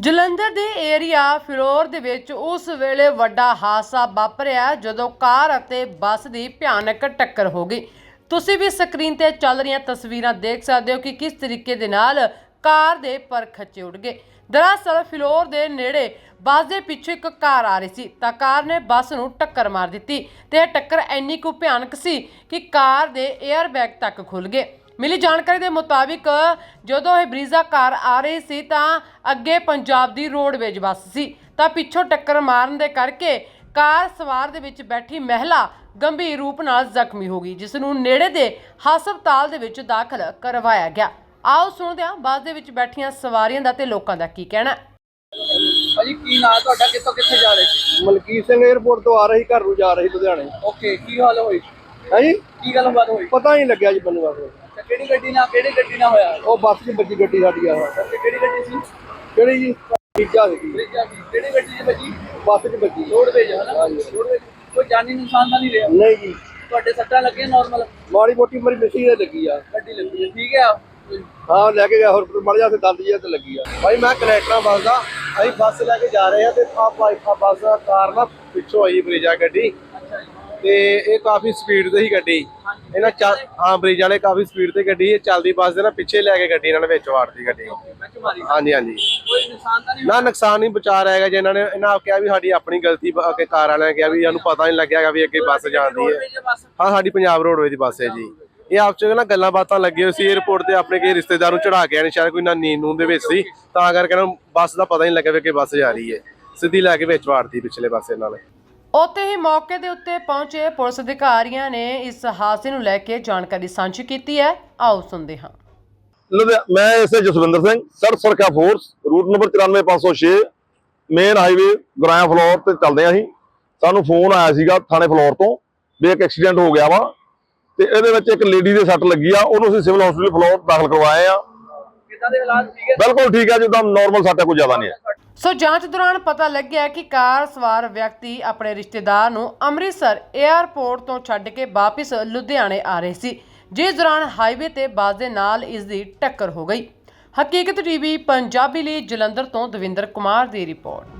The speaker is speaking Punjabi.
ਜਲੰਧਰ ਦੇ ਏਰੀਆ ਫਿਲੌਰ ਦੇ ਵਿੱਚ ਉਸ ਵੇਲੇ ਵੱਡਾ ਹਾਦਸਾ ਵਾਪਰਿਆ ਜਦੋਂ ਕਾਰ ਅਤੇ ਬੱਸ ਦੀ ਭਿਆਨਕ ਟੱਕਰ ਹੋ ਗਈ। ਤੁਸੀਂ ਵੀ ਸਕਰੀਨ ਤੇ ਚੱਲ ਰਹੀਆਂ ਤਸਵੀਰਾਂ ਦੇਖ ਸਕਦੇ ਹੋ ਕਿ ਕਿਸ ਤਰੀਕੇ ਦੇ ਨਾਲ ਕਾਰ ਦੇ ਪਰ ਖੱਚੇ ਉੱਡ ਗਏ। ਦਰਅਸਲ ਫਿਲੌਰ ਦੇ ਨੇੜੇ ਬੱਸ ਦੇ ਪਿੱਛੇ ਇੱਕ ਕਾਰ ਆ ਰਹੀ ਸੀ, ਤਾਂ ਕਾਰ ਨੇ ਬੱਸ ਨੂੰ ਟੱਕਰ ਮਾਰ ਦਿੱਤੀ ਤੇ ਇਹ ਟੱਕਰ ਇੰਨੀ ਕੁ ਭਿਆਨਕ ਸੀ ਕਿ ਕਾਰ ਦੇ 에ਅਰ ਬੈਗ ਤੱਕ ਖੁੱਲ ਗਏ। ਮਿਲੀ ਜਾਣਕਾਰੀ ਦੇ ਮੁਤਾਬਿਕ ਜਦੋਂ ਇਹ ਬਰੀਜ਼ਾ ਕਾਰ ਆ ਰਹੀ ਸੀ ਤਾਂ ਅੱਗੇ ਪੰਜਾਬ ਦੀ ਰੋਡਵੇਜ ਬੱਸ ਸੀ। ਤਾਂ ਪਿੱਛੋਂ ਟੱਕਰ ਮਾਰਨ ਦੇ ਕਰਕੇ ਕਾਰ ਸਵਾਰ ਦੇ ਵਿੱਚ ਬੈਠੀ ਮਹਿਲਾ ਗੰਭੀਰ ਰੂਪ ਨਾਲ ਜ਼ਖਮੀ ਹੋ ਗਈ ਜਿਸ ਨੂੰ ਨੇੜੇ ਦੇ ਹਸਪਤਾਲ ਦੇ ਵਿੱਚ ਦਾਖਲ ਕਰਵਾਇਆ ਗਿਆ। ਆਓ ਸੁਣਦੇ ਹਾਂ ਬੱਸ ਦੇ ਵਿੱਚ ਬੈਠੀਆਂ ਸਵਾਰੀਆਂ ਦਾ ਤੇ ਲੋਕਾਂ ਦਾ ਕੀ ਕਹਿਣਾ ਹੈ। ਭਾਜੀ ਕੀ ਨਾਂ ਤੁਹਾਡਾ? ਕਿੱਥੋਂ ਕਿੱਥੇ ਜਾ ਰਹੇ ਸੀ? ਮਲਕੀਤ ਸਿੰਘ 에ਅਰਪੋਰਟ ਤੋਂ ਆ ਰਹੀ ਘਰ ਨੂੰ ਜਾ ਰਹੀ ਲੁਧਿਆਣੇ। ਓਕੇ ਕੀ ਹਾਲ ਹੋਈ ਹਾਂਜੀ? ਕੀ ਗੱਲਬਾਤ ਹੋਈ? ਪਤਾ ਨਹੀਂ ਲੱਗਿਆ ਜੀ ਮੈਨੂੰ ਅੱਛਾ, ਕਿਹੜੀ ਗੱਡੀ ਨਾਲ ਕਿਹੜੀ ਗੱਡੀ ਨਾਲ ਹੋਇਆ? ਉਹ ਬੱਸ 'ਚ ਵੱਜੀ ਗੱਡੀ ਸਾਡੀ ਆ। ਕਿਹੜੀ ਗੱਡੀ ਸੀ? ਕਿਹੜੀ ਜੀ? ਤੀਜਾ ਸੀ ਬ੍ਰਿਜਾ ਦੀ। ਕਿਹੜੀ ਗੱਡੀ ਸੀ ਭਾਜੀ? ਬੱਸ 'ਚ ਵੱਜੀ ਰੋਡਵੇਜ ਹੈ ਨਾ ਰੋਡਵੇਜ। ਕੋਈ ਜਾਨੀ ਨੁਕਸਾਨ ਤਾਂ ਨਹੀਂ ਰਿਹਾ? ਨਹੀਂ ਜੀ। ਤੁਹਾਡੇ ਸੱਟਾਂ ਲੱਗੀਆਂ ਨਾਰਮਲ ਮਾੜੀ ਮੋਟੀ ਮਰੀ ਮਿੱਟੀ ਤੇ ਲੱਗੀ ਆ। ਗੱਡੀ ਲੱਗੀ ਹੈ ਠੀਕ ਹੈ? ਹਾਂ ਲੈ ਕੇ ਗਿਆ। ਹੋਰ ਮੜ ਜਾ ਤੇ ਦੰਦ ਜੀ ਤੇ ਲੱਗੀ ਆ। ਭਾਈ ਮੈਂ ਕਨੈਕਟਰਾਂ ਬੱਸ ਦਾ। ਅਸੀਂ ਬੱਸ ਲੈ ਕੇ ਜਾ ਰਹੇ ਆ ਤੇ ਆ ਪਾਈਪਾ ਬੱਸ ਦਾ ਕਾਰ ਨਾ ਪਿੱਛੋਂ ਆਈ ਬ੍ਰਿਜਾ ਗੱਡੀ। ਅੱਛਾ ਜੀ। ਤੇ ਇਹ ਕਾਫੀ ਸਪੀਡ ਤੇ ਹੀ ਗੱਡੀ। ਇਹਨਾਂ ਚੱਲ ਹਾਂ ਬ੍ਰਿਜ ਵਾਲੇ ਕਾਫੀ ਸਪੀਡ ਤੇ ਗੱਡੀ ਇਹ ਚੱਲਦੀ ਬੱਸ ਦੇ ਨਾ ਪਿੱਛੇ ਲੈ ਕੇ ਗੱਡੀ ਇਹਨਾਂ ਨੇ ਵਿੱਚ ਵਾੜਤੀ ਗੱਡੀ। ਮਾਰੀ ਹਾਂਜੀ ਹਾਂਜੀ। ਕੋਈ ਨੁਕਸਾਨ ਤਾਂ ਨਹੀਂ ਨਾ ਨੁਕਸਾਨ ਨਹੀਂ ਬਚਾ ਰਹੇਗਾ ਜੇ ਇਹਨਾਂ ਨੇ ਇਹਨਾਂ ਆਪ ਕਿਹਾ ਵੀ ਸਾਡੀ ਆਪਣੀ ਗਲਤੀ ਬ- ਕਿ ਕਾਰ ਵਾਲਿਆਂ ਨੇ ਕਿਹਾ ਵੀ ਸਾਨੂੰ ਪਤਾ ਨਹੀਂ ਲੱਗਿਆਗਾ ਵੀ ਅੱਗੇ ਬੱਸ ਜਾਂਦੀ ਹੈ। ਬੱਸ? ਹਾਂ ਸਾਡੀ ਪੰਜਾਬ ਰੋਡਵੇਜ ਦੀ ਬੱਸ ਹੈ ਜੀ। ਇਹ ਆਪ ਚ ਨਾ ਗੱਲਾਂ ਬਾਤਾਂ ਲੱਗੇ ਹੋਏ ਸੀ 에어ਪੋਰਟ ਤੇ ਆਪਣੇ ਕਿਸੇ ਰਿਸ਼ਤੇਦਾਰ ਨੂੰ ਚੜਾ ਕੇ ਆਏ ਨੇ ਸ਼ਾਇਦ ਕੋਈ ਨਾ ਨੀਂਦ ਨੂੰਦ ਦੇ ਵਿੱਚ ਸੀ ਤਾਂ ਕਰਕੇ ਨਾ ਬੱਸ ਦਾ ਪਤਾ ਨਹੀਂ ਲੱਗਿਆ ਵੀ ਕਿ ਬੱਸ ਜਾ ਰਹੀ ਹੈ। ਸਿੱਧੀ ਲੈ ਕੇ ਵਿੱਚ ਵਾੜਤੀ ਪਿਛਲੇ ਪਾਸੇ ਨਾਲ। ਉੱਥੇ ਹੀ ਮੌਕੇ ਦੇ ਉੱਤੇ ਪਹੁੰਚੇ ਪੁਲਿਸ ਅਧਿਕਾਰੀਆਂ ਨੇ ਇਸ ਹਾਦਸੇ ਨੂੰ ਲੈ ਕੇ ਜਾਣਕਾਰੀ ਸਾਂਝੀ ਕੀਤੀ ਹੈ। ਆਓ ਸੁਣਦੇ ਹਾਂ। ਲੁਧਿਆ ਮੈਂ SA Jaswinder Singh sir ਸਰਕਾ force route number 94506 main highway Guraya Phillaur ਤੇ ਚੱਲਦੇ ਆਂ ਅਸੀਂ। ਸਾਨੂੰ ਫੋਨ ਆਇਆ ਸੀਗਾ ਥਾਣੇ ਫਲੋਰ ਤੋਂ ਵੀ ਇੱਕ ਐਕਸੀਡੈਂਟ ਹੋ ਗਿਆ ਵਾ ਤੇ ਇਹਦੇ ਵਿੱਚ ਇੱਕ ਲੇਡੀ ਦੇ ਸੱਟ ਲੱਗੀ ਆ ਉਹਨੂੰ ਅਸੀਂ ਸਿਵਲ ਹਸਪੀਟਲ ਫਲੋਰ ਦਾਖਲ ਕਰਵਾਏ ਆ। ਕਿੱਦਾਂ ਦੇ ਹਾਲਾਤ ਠੀਕ ਹੈ? ਬਿਲਕੁਲ ਠੀਕ ਆ ਜਿੱਦਾਂ ਨਾਰਮਲ ਸੱਟ ਹੈ ਕੋਈ ਜ਼ਿਆਦਾ ਨਹੀਂ ਹੈ। ਸੋ ਜਾਂਚ ਦੌਰਾਨ ਪਤਾ ਲੱਗਿਆ ਕਿ ਕਾਰ ਸਵਾਰ ਵਿਅਕਤੀ ਆਪਣੇ ਰਿਸ਼ਤੇਦਾਰ ਨੂੰ ਅੰਮ੍ਰਿਤਸਰ 에ਅਰਪੋਰਟ ਤੋਂ ਛੱਡ ਕੇ ਵਾਪਸ ਲੁਧਿਆਣੇ ਆ ਰਹੇ ਸੀ, ਜਿਸ ਦੌਰਾਨ ਹਾਈਵੇ ਤੇ ਬੱਸ ਦੇ ਨਾਲ ਇਸ ਦੀ ਟੱਕਰ ਹੋ ਗਈ। ਹਕੀਕਤ ਟੀਵੀ, ਪੰਜਾਬੀ ਲਈ ਜਲੰਧਰ ਤੋਂ ਦਵਿੰਦਰ ਕੁਮਾਰ ਦੀ ਰਿਪੋਰਟ।